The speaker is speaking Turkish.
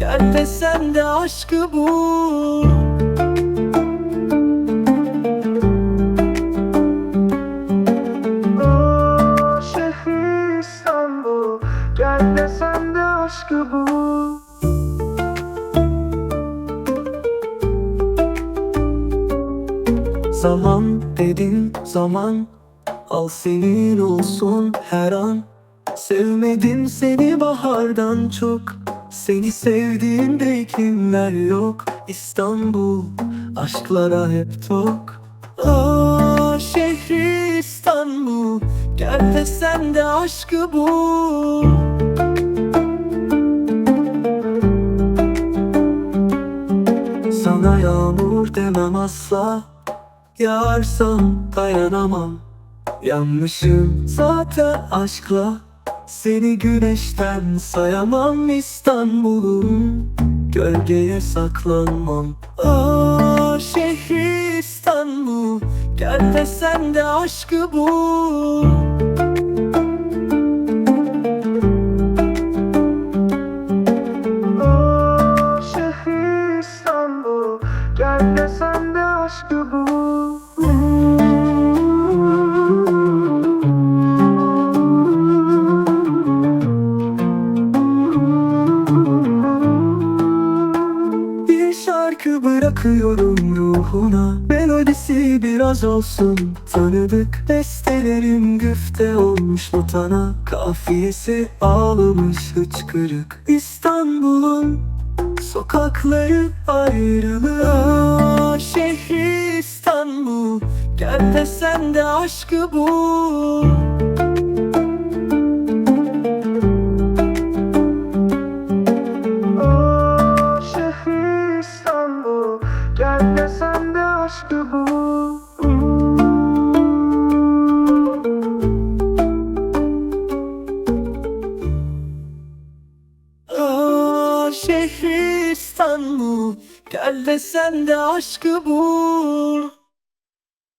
Gel de sen de aşkı bul. Şehir İstanbul. Gel de sen de aşkı bul. Zaman dedin zaman. Al senin olsun her an. Sevmedim seni bahardan çok Seni sevdiğimde iklimler yok? İstanbul aşklara hep tok. Aa, şehri İstanbul Gel de sen de aşkı bul. Sana yağmur demem asla Yağarsam dayanamam. Yanmışım zaten aşkla Seni güneşten sayamam İstanbul'um Gölgeye saklanmam. Aa, şehri İstanbul. Gel de sen de aşkı bul Şehir İstanbul. Gel de sen de aşkı bul Şarkı bırakıyorum ruhuna. Melodisi biraz olsun. Tanıdık Bestelerim güfte olmuş notana Kafiyesi ağlamış hıçkırık. İstanbul'un sokakları ayrılığı Aa, Şehri İstanbul. Gel de sen de aşkı bul Gel de sen de aşkı bul Aa, şehri İstanbul. Gel de sen de aşkı bul